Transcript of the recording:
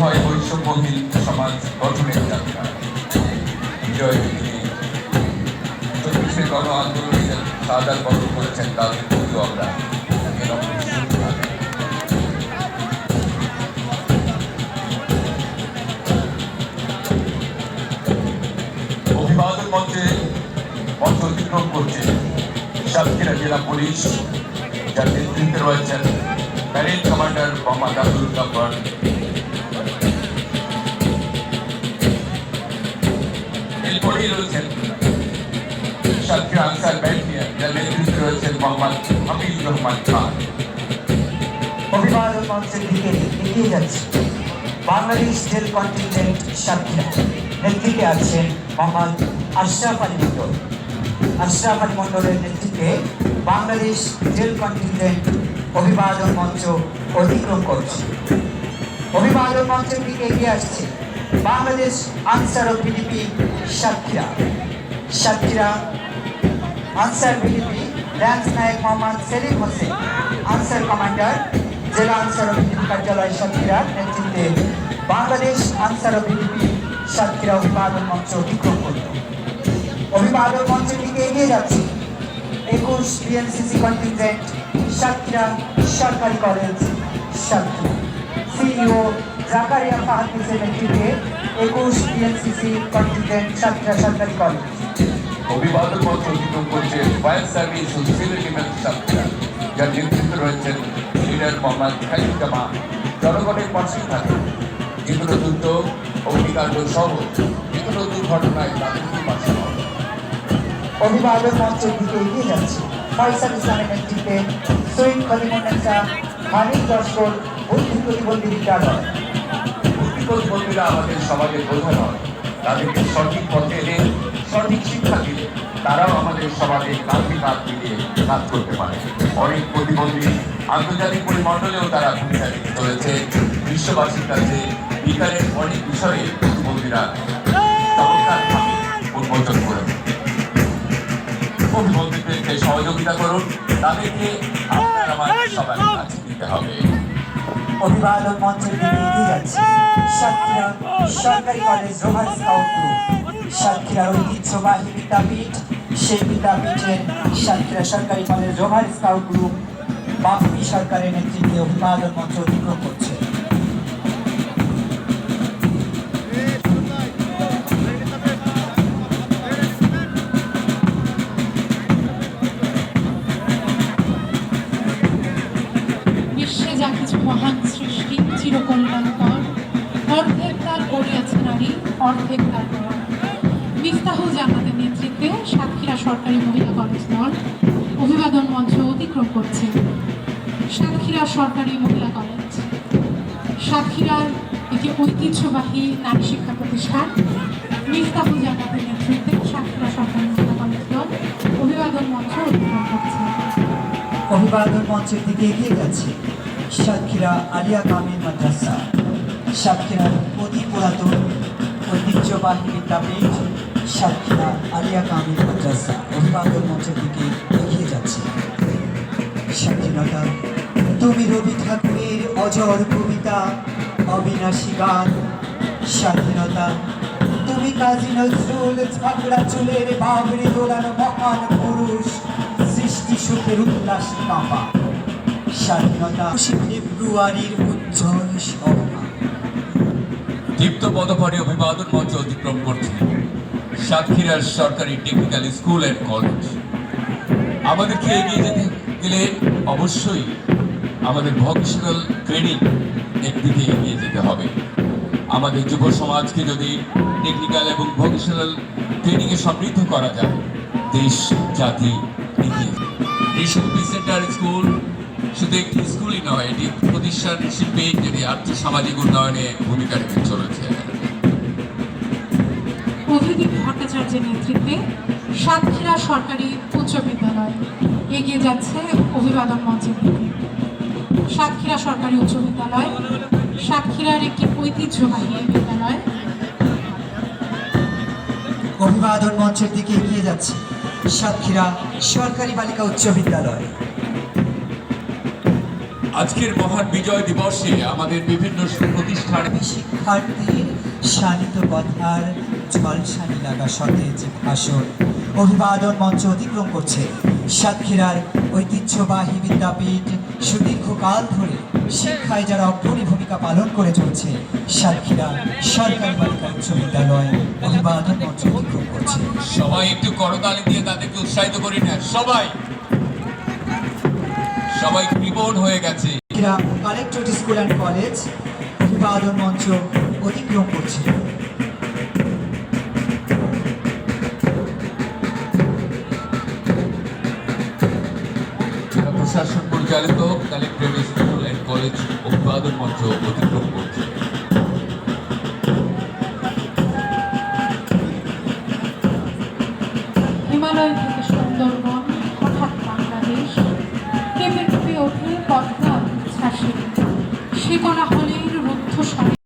হয় বৈষম্যহীন সমাজ গঠনের যাত্রা। বিজয় তিনি গণ আন্দোলনে সাদার বরণ করেছেন তাদের কিন্তু আমরা অতিক্রম করছে সাতক্ষীরা জেলা পুলিশ, যার নেতৃত্বে রয়েছেন প্যারেড কমান্ডার মোহাম্মদ আব্দুল গাফর। এরপরেই রয়েছেন সাতক্ষীরা আনসার ব্যাটালিয়ন যার নেতৃত্বে রয়েছেন মোহাম্মদ হাফিজ রহমান খান। অভিবাদন মঞ্চের দিকে এগিয়ে যাচ্ছে বাংলাদেশ জেল কন্টিনজেন্ট সাতক্ষীরা নেতৃত্বে আছেন মোহাম্মদ আশরাফ আলী মন্ডল আশরাফ আলী মন্ডলের নেতৃত্বে বাংলাদেশ জেল কন্টিনজেন্ট অভিবাদন মঞ্চ অতিক্রম করছে। অভিবাদন মঞ্চের দিকে এগিয়ে আসছে বাংলাদেশ আনসার ও VDP Satkhira. Satkhira Ansar VDP lance naik Mohammad Selim Hossain. Ansar commander জেলা আনসার ও ভিডিপি কার্যালয় সাতক্ষীরার নেতৃত্বে বাংলাদেশ আনসার ও ভিডিপি সাতক্ষীরা অভিবাদন মঞ্চ অতিক্রম করল। অভিবাদন মঞ্চের দিকে এগিয়ে যাচ্ছে একুশ বিএনসিসি কন্টিনজেন্ট সাতক্ষীরা সরকারি কলেজ সাতক্ষীরা। সিইও জাকারিয়া ফাহাদিসের নেতৃত্বে একুশ বিএনসিসি কন্টিনজেন্ট সাতক্ষীরা সরকারি কলেজ অভিবাদন অতিক্রম করছে ফায়ার সার্ভিস ও সিভিল ডিফেন্স সাতক্ষীরা যার নেতৃত্বে রয়েছেন লিডার মোহাম্মদ খালিদুজ্জামা জনগণের পাশে থাকে যে কোনো যুদ্ধ অগ্নিকাণ্ড সহ যে কোনো দুর্ঘটনায় তাদেরকে পাশে যায়। অভিবাদন মঞ্চের দিকে এগিয়ে যাচ্ছে। ফয়সাল ইসলামের নেতৃত্বে শহীদ খলিমুন্নেসা মানিক লস্কর বুদ্ধি প্রতিবন্ধী বিদ্যালয়। প্রতিবন্ধীরা আমাদের সমাজের বোঝা নয় তাদেরকে সঠিক পথে এনে সঠিক শিক্ষা দিলে তারাও আমাদের সমাজে কাঁধে কাঁধ মিলিয়ে কাজ করতে পারে। অনেক প্রতিবন্ধী আন্তর্জাতিক পরিমণ্ডলেও তারা ভূমিকা রেখে চলেছে। বিশ্ববাসীর কাছে বিজ্ঞানের অনেক বিষয়ে প্রতিবন্ধীরা উন্মোচন করে প্রতিবন্ধীদেরকে সহযোগিতা করুন। তাদেরকে আপনার আমার সবার কাছে দিতে হবে। অভিবাদন মঞ্চের দিকে এগিয়ে যাচ্ছে। সাতক্ষীরা সরকারি কলেজ রোভার স্কাউট গ্রুপ। সাতক্ষীরার ঐতিহ্যবাহী বিদ্যাপীঠ, সেই বিদ্যাপীঠের সাতক্ষীরা সরকারি college rover scout group Bapuni সরকারের নেতৃত্বে অভিবাদন মঞ্চ অতিক্রম করছে। যা কিছু মহান অর্ধেক তার গড়িয়াছে নারী, অর্ধেক গড়া মিফতাহুল জান্নাতের নেতৃত্বে সাতক্ষীরা সরকারি মহিলা কলেজ দল অভিবাদন মঞ্চ অতিক্রম করছে। সাতক্ষীরা সরকারি মহিলা কলেজ। সাতক্ষীরার একটি ঐতিহ্যবাহী নারী শিক্ষা প্রতিষ্ঠান মিফতাহুল জান্নাতের নেতৃত্বে সাতক্ষীরা সরকারি মহিলা কলেজ দল অভিবাদন মঞ্চ অতিক্রম করছে। অভিবাদন মঞ্চের দিকে এগিয়ে যাচ্ছে সাতক্ষীরা আলিয়া কামিল মাদ্রাসা। সাতক্ষীরার অতি পুরাতন, ঐতিহ্যবাহী বিদ্যাপীঠ সাতক্ষীরা আলিয়া কামিল মাদ্রাসা অভিবাদন মঞ্চের দিকে এগিয়ে যাচ্ছে। স্বাধীনতা তুমি রবি ঠাকুরের অজর কবিতা, অবিনাশী গান। স্বাধীনতা তুমি কাজী নজরুল ঝাঁকড়া চুলের বাবরি দোলানো মহান পুরুষ, সৃষ্টি সুখের উল্লাস কাঁপা স্বাধীনতা ফেব্রুয়ারির উজ্জ্বল সভা। দীপ্ত পদপরে অভিবাদন মঞ্চ অতিক্রম করছে সাতক্ষীরার সরকারি টেকনিক্যাল স্কুল অ্যান্ড কলেজ আমাদেরকে এগিয়ে যেতে গেলে অবশ্যই আমাদের ভকেশনাল ট্রেনিং একদিকে এগিয়ে যেতে হবে আমাদের যুব সমাজকে যদি টেকনিক্যাল এবং ভকেশনাল ট্রেনিংয়ে সমৃদ্ধ করা যায়, দেশ, জাতি এগিয়ে। এই স্কুল শুধু একটি স্কুলই নয় এটি প্রতিষ্ঠান শিল্পে যেটি আর্থ সামাজিক উন্নয়নে ভূমিকা রেখে চলেছে। অভিদীপ ভট্টাচার্যের নেতৃত্বে সাতক্ষীরা সরকারি উচ্চ বিদ্যালয় এগিয়ে যাচ্ছে অভিবাদন মঞ্চের দিকে। সাতক্ষীরা সরকারি উচ্চ বিদ্যালয় সাতক্ষীরার একটি ঐতিহ্যবাহী বিদ্যালয়। অভিবাদন মঞ্চের দিকে এগিয়ে যাচ্ছে সাতক্ষীরা সরকারি বালিকা উচ্চ বিদ্যালয়। আজকের মহান বিজয় দিবসে আমাদের বিভিন্ন প্রতিষ্ঠানে শিক্ষার্থীর শানিত কথার ঝলসানি লাগা সতেজ ভাষণ অভিবাদন মঞ্চ অতিক্রম করছে। সাতক্ষীরার ঐতিহ্যবাহী বিদ্যাপীঠ সুদীর্ঘকাল ধরে শিক্ষায় যারা অগ্রণী ভূমিকা পালন করে চলছে সাতক্ষীরা সরকারি বালিকা উচ্চ বিদ্যালয় অভিবাদন মঞ্চ অতিক্রম করছে। সবাই একটু করতালি দিয়ে তাদেরকে উৎসাহিত করি না সবাই। সবাই কৃপণ হয়ে গেছে। Satkhira collectorate school and college অভিবাদন মঞ্চ অতিক্রম করছে। প্রশাসন পরিচালিত কালেক্টরেট স্কুল অ্যান্ড কলেজ অভিবাদন মঞ্চ অতিক্রম করছে। হিমালয় থেকে সুন্দরবন কেঁপে হলেই রুদ্ধ স্বরে